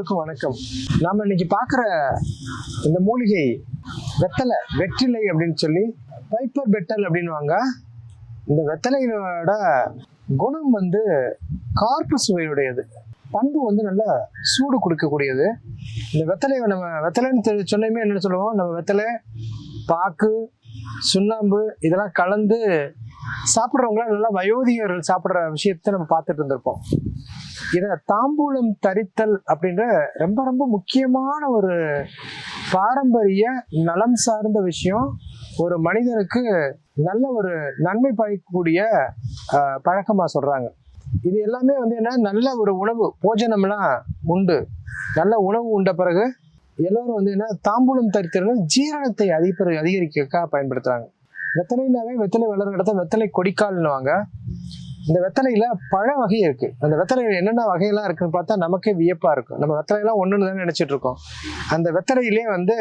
அனைவருக்கும் வணக்கம். நாம இன்னைக்கு பார்க்குற இந்த மூலிகை வெத்தலை வெற்றிலை அப்படின்னு சொல்லி பைப்பர் பெட்டல் அப்படின்னுவாங்க. இந்த வெத்தலையோட குணம் வந்து கார்ப்பு சுவையுடையது. பண்பு வந்து நல்லா சூடு கொடுக்கக்கூடியது. இந்த வெத்தலையை நம்ம வெத்தலைன்னு தெரி- சொன்னதுமே என்ன சொல்லுவோம்? நம்ம வெத்தலை பாக்கு சுண்ணாம்பு இதெல்லாம் கலந்து சாப்பிட்றவங்களாம் நல்லா வயோதிகர்கள் சாப்பிட்ற விஷயத்தை நம்ம பார்த்துட்டு இருந்திருப்போம். இதை தாம்பூலம் தரித்தல் அப்படின்ற ரொம்ப ரொம்ப முக்கியமான ஒரு பாரம்பரிய நலம் சார்ந்த விஷயம். ஒரு மனிதனுக்கு நல்ல ஒரு நன்மை பயக்கக்கூடிய பழக்கமாக சொல்கிறாங்க இது எல்லாமே வந்து என்ன? நல்ல ஒரு உணவு போஜனம்லாம் உண்டு. நல்ல உணவு உண்ட பிறகு எல்லோரும் வந்து என்ன? தாம்பூலம் தரித்தல் ஜீரணத்தை அதிக அதிகரிக்க பயன்படுத்துகிறாங்க வெத்தலைனாவே வெத்தலை வளர்ற இடத்த வெத்தலை கொடிக்கால்னுவாங்க. இந்த வெத்தலையில பழ வகை இருக்கு. அந்த வெத்தலையில என்னென்ன வகையெல்லாம் இருக்குன்னு பார்த்தா நமக்கே வியப்பா இருக்கும். நம்ம வெத்தலையெல்லாம் ஒண்ணுன்னு தான் நினைச்சிட்டு இருக்கோம். அந்த வெத்தலையிலே வந்து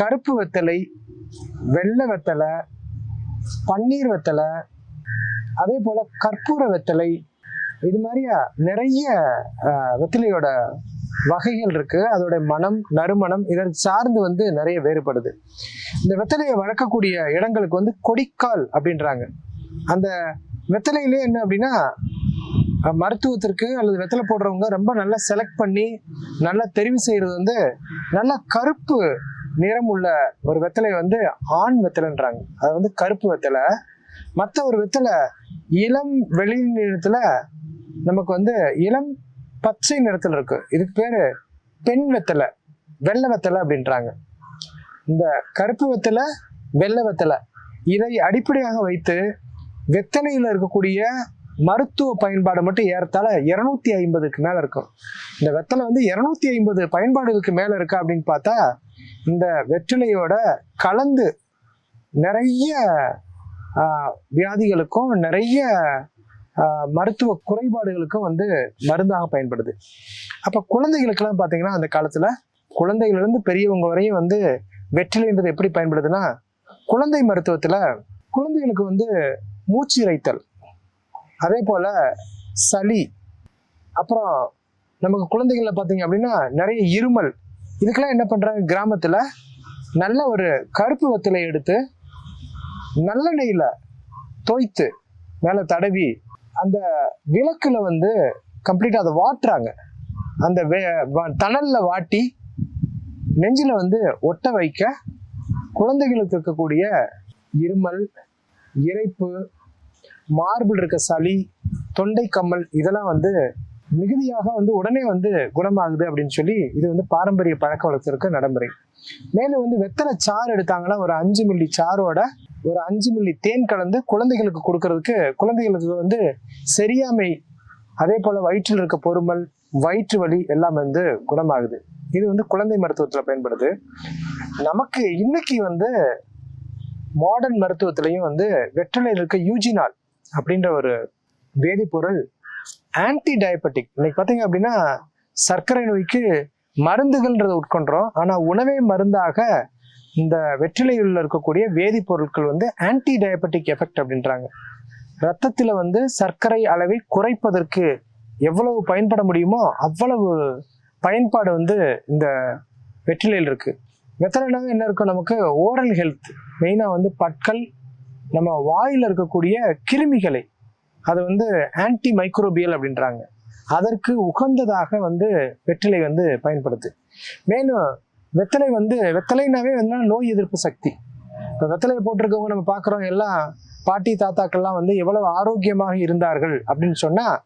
கருப்பு வெத்தலை வெள்ளை வெத்தலை பன்னீர் வெத்தலை அதே போல கற்பூர வெத்தலை இது மாதிரியா நிறைய வெத்தலையோட வகைகள் இருக்கு. அதோட மனம் நறுமணம் இதன் சார்ந்து வந்து நிறைய வேறுபடுது. இந்த வெத்தலையை வளர்க்கக்கூடிய இடங்களுக்கு வந்து கொடிக்கால் அப்படின்றாங்க. அந்த வெத்தலையிலே என்ன அப்படின்னா மருத்துவத்திற்கு அல்லது வெத்தலை போடுறவங்க ரொம்ப நல்லா செலக்ட் பண்ணி நல்லா தெரிவு செய்யறது வந்து நல்ல கருப்பு நிறம் உள்ள ஒரு வெத்தலை வந்து ஆண் வெத்தலைன்றாங்க. அது வந்து கருப்பு வெத்தலை. மற்ற ஒரு வெத்தலை இளம் வெளி நிறத்துல நமக்கு வந்து இளம் பச்சை நிறத்தில் இருக்கு. இதுக்கு பேரு பெண் வெத்தலை வெள்ளை வெத்தலை அப்படின்றாங்க. இந்த கருப்பு வெத்தலை வெள்ளை வெத்தலை இதை அடிப்படையாக வைத்து வெத்தலையில் இருக்கக்கூடிய மருத்துவ பயன்பாடு மட்டும் ஏறத்தாழ இருநூத்தி ஐம்பதுக்கு மேலே இருக்கும். இந்த வெத்தலை வந்து இருநூத்தி ஐம்பது பயன்பாடுகளுக்கு மேலே இருக்கா அப்படின்னு பார்த்தா இந்த வெற்றிலையோட கலந்து நிறைய வியாதிகளுக்கும் நிறைய மருத்துவ குறைபாடுகளுக்கும் வந்து மருந்தாக பயன்படுது. அப்போ குழந்தைகளுக்கெல்லாம் பார்த்தீங்கன்னா அந்த காலத்தில் குழந்தைகளிலிருந்து பெரியவங்க வரையும் வந்து வெற்றிலைன்றது எப்படி பயன்படுதுன்னா குழந்தை மருத்துவத்தில் குழந்தைகளுக்கு வந்து மூச்சு இறைத்தல் அதே போல் சளி அப்புறம் நமக்கு குழந்தைகளில் பார்த்தீங்க அப்படின்னா நிறைய இருமல். இதுக்கெல்லாம் என்ன பண்ணுறாங்க கிராமத்தில் நல்ல ஒரு கருப்பு வெத்தலை எடுத்து நல்லெண்ணெயில் தோய்த்து மேலே தடவி அந்த விளக்குல வந்து கம்ப்ளீட்டாக அதை வாட்டுறாங்க. அந்த வே தணல்ல வாட்டி நெஞ்சில் வந்து ஒட்ட வைக்க குழந்தைகளுக்கு இருக்கக்கூடிய இருமல் இரைப்பு மார்பிள் இருக்க சளி தொண்டை கம்மல் இதெல்லாம் வந்து மிகுதியாக வந்து உடனே வந்து குணமாகுது அப்படின்னு சொல்லி இது வந்து பாரம்பரிய பழக்க வழக்கத்திற்கு நடைமுறை. மேலும் வந்து வெத்தலை சாறு எடுத்தாங்கன்னா ஒரு அஞ்சு மில்லி சாரோட ஒரு அஞ்சு மில்லி தேன் கலந்து குழந்தைகளுக்கு கொடுக்கறதுக்கு குழந்தைகளுக்கு வந்து சரியாமை அதே போல வயிற்றில் இருக்க பொறுமல் வயிற்று வலி எல்லாம் வந்து குணமாகுது. இது வந்து குழந்தை மருத்துவத்தில் பயன்படுது. நமக்கு இன்னைக்கு வந்து மாடர்ன் மருத்துவத்திலையும் வந்து வெற்றிலையில் இருக்க யூஜினால் அப்படின்ற ஒரு வேதிப்பொருள் ஆன்டி டயபெட்டிக் இன்னைக்கு பார்த்தீங்க அப்படின்னா சர்க்கரை நோய்க்கு மருந்துகள்ன்றதை உட்கொண்டோம் ஆனால் உணவே மருந்தாக இந்த வெற்றிலையில் இருக்கக்கூடிய வேதிப்பொருட்கள் வந்து ஆன்டி டயபெட்டிக் எஃபெக்ட் அப்படின்றாங்க. ரத்தத்தில் வந்து சர்க்கரை அளவை குறைப்பதற்கு எவ்வளவு பயன்பட முடியுமோ அவ்வளவு பயன்பாடு வந்து இந்த வெற்றிலையில் இருக்கு. வெத்தலைனாவே என்ன இருக்கும் நமக்கு ஓரல் ஹெல்த் மெயினாக வந்து பற்கள் நம்ம வாயில் இருக்கக்கூடிய கிருமிகளை அது வந்து ஆன்டி மைக்ரோபியல் அப்படின்றாங்க. அதற்கு உகந்ததாக வந்து வெற்றிலை வந்து பயன்படுது. மேலும் வெத்தலை வந்து வெத்தலைனாவே வந்து நோய் எதிர்ப்பு சக்தி. இப்போ வெத்தலையை போட்டிருக்கவங்க நம்ம பார்க்குறோம் எல்லாம் பாட்டி தாத்தாக்கள்லாம் வந்து எவ்வளவு ஆரோக்கியமாக இருந்தார்கள் அப்படின்னு சொன்னால்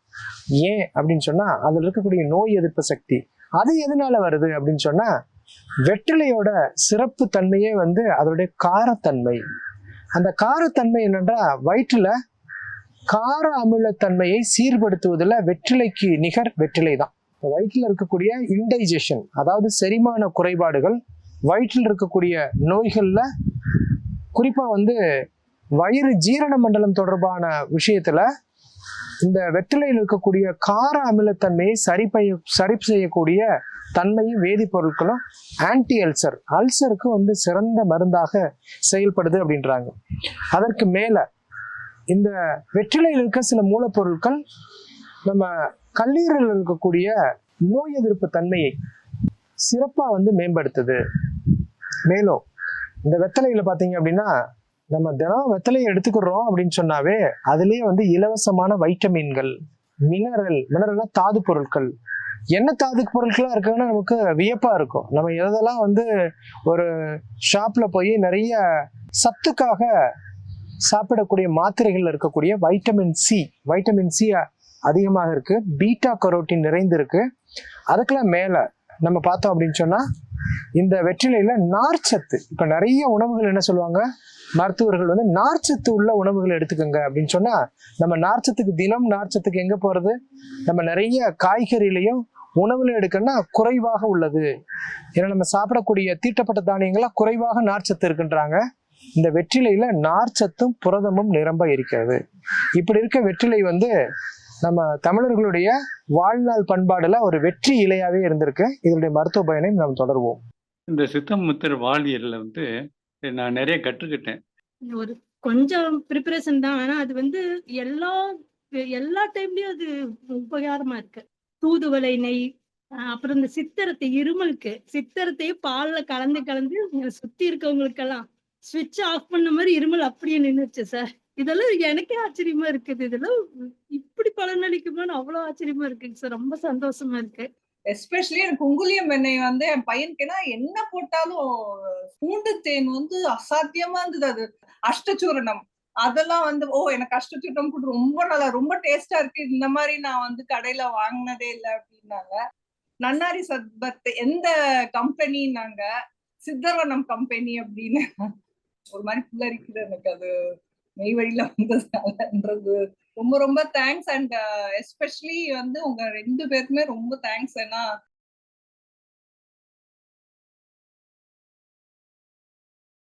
ஏன் அப்படின்னு சொன்னால் அதில் இருக்கக்கூடிய நோய் எதிர்ப்பு சக்தி. அது எதனால வருது அப்படின்னு சொன்னால் வெற்றிலையோட சிறப்பு தன்மையே வந்து அதோடைய காரத்தன்மை. அந்த காரத்தன்மை என்னென்றா வயிற்றுல கார அமிலத்தன்மையை சீர்படுத்துவதில் வெற்றிலைக்கு நிகர் வெற்றிலை தான் வயிற்றில் இருக்கக்கூடிய இன்டைஜஷன் அதாவது செரிமான குறைபாடுகள் வயிற்றில் இருக்கக்கூடிய நோய்களில் குறிப்பாக வந்து வயிறு ஜீரண மண்டலம் தொடர்பான விஷயத்தில் இந்த வெற்றிலையில் இருக்கக்கூடிய கார அமிலத்தன்மையை சரி பய சரி செய்யக்கூடிய தன்மையும் வேதிப்பொருட்களும் ஆன்டி அல்சர் அல்சருக்கு வந்து சிறந்த மருந்தாக செயல்படுது அப்படின்றாங்க. அதற்கு மேலே இந்த வெற்றிலையில் இருக்க சில மூலப்பொருட்கள் நம்ம கல்லீரலில் இருக்கக்கூடிய நோய் எதிர்ப்பு தன்மையை சிறப்பாக வந்து மேம்படுத்துது. மேலும் இந்த வெத்தலையில் பார்த்தீங்க அப்படின்னா நம்ம தினம் வெத்தலையை எடுத்துக்கிறோம் அப்படின்னு சொன்னாவே அதுலேயே வந்து இலவசமான வைட்டமின்கள் மினரல் மினரல்னா தாது பொருட்கள். என்ன தாது பொருட்களாக இருக்குன்னு நமக்கு வியப்பாக இருக்கும். நம்ம எதெல்லாம் வந்து ஒரு ஷாப்பில் போய் நிறைய சத்துக்காக சாப்பிடக்கூடிய மாத்திரைகள் இருக்கக்கூடிய வைட்டமின் சி வைட்டமின் சி அதிகமாக இருக்கு. பீட்டா கரோட்டின் நிறைந்து இருக்கு. அதுக்கெல்லாம் மேல நம்ம பார்த்தோம் அப்படின்னு சொன்னா இந்த வெற்றிலையில நார்ச்சத்து இப்ப நிறைய உணவுகள் என்ன சொல்லுவாங்க? மருத்துவர்கள் வந்து நார்ச்சத்து உள்ள உணவுகள் எடுத்துக்கோங்க அப்படின்னு சொன்னா நம்ம நார்ச்சத்துக்கு தினம் நார்ச்சத்துக்கு எங்க போறது? நம்ம நிறைய காய்கறிலையும் உணவுல எடுக்கணும்னா குறைவாக உள்ளது. ஏன்னா நம்ம சாப்பிடக்கூடிய தீட்டப்பட்ட தானியங்கள்லாம் குறைவாக நார்ச்சத்து இருக்குன்றாங்க. இந்த வெற்றிலையில நார்ச்சத்தும் புரதமும் நிரம்ப இருக்கிறது. இப்படி இருக்க வெற்றிலை வந்து நம்ம தமிழர்களுடைய வாழ்நாள் பண்பாடுல ஒரு வெற்றி இலையாவே இருந்திருக்கு. இதனுடைய மருத்துவ பயனை நாம் தொடர்வோம். இந்த சித்தமுத்திர வாழ்வியல்ல வந்து நான் நிறைய கற்றுக்கிட்டேன். ஒரு கொஞ்சம் ப்ரிப்பரேஷன் தான். ஆனா அது வந்து எல்லா எல்லா டைம்லயும் அது உபகாரமா இருக்கு. தூதுவளை நெய் அப்புறம் இந்த சித்திரத்தை இருமலுக்கு சித்திரத்தையும் பால்ல கலந்து கலந்து சுத்தி இருக்கவங்களுக்கெல்லாம் ஸ்விட்ச் ஆஃப் பண்ண மாதிரி இருமல் அப்படியே நின்னுச்சு சார் இதெல்லாம் எனக்கே ஆச்சரியமா இருக்குது. இதெல்லாம் இப்படி பலனளிக்குமான்னு அவ்வளவு ஆச்சரியமா இருக்குங்க சார். ரொம்ப சந்தோஷமா இருக்கு. எஸ்பெஷலி எனக்கு குங்குலியம் எண்ணெய் வந்து என் பையனுக்கு ஏன்னா என்ன போட்டாலும் பூண்டு தேன் வந்து அசாத்தியமா இருந்தது அது. அஷ்டச்சூரணம் அதெல்லாம் வந்து ஓ எனக்கு அஷ்டச்சூரணம் கூட ரொம்ப நல்லா ரொம்ப டேஸ்டா இருக்கு. இந்த மாதிரி நான் வந்து கடையில வாங்கினதே இல்லை அப்படின்னாங்க. நன்னாரி சத்பத் எந்த கம்பெனின்னாங்க சித்தர்வனம் கம்பெனி அப்படின்னு. ஒரு மாதிரி புல்லரிக்குது எனக்கு அது. மெய் வழியில வந்ததுனாலன்றது. ரொம்ப ரொம்ப தேங்க்ஸ் அண்ட் எஸ்பெஷலி வந்து உங்க ரெண்டு பேருக்குமே ரொம்ப தேங்க்ஸ் ஏன்னா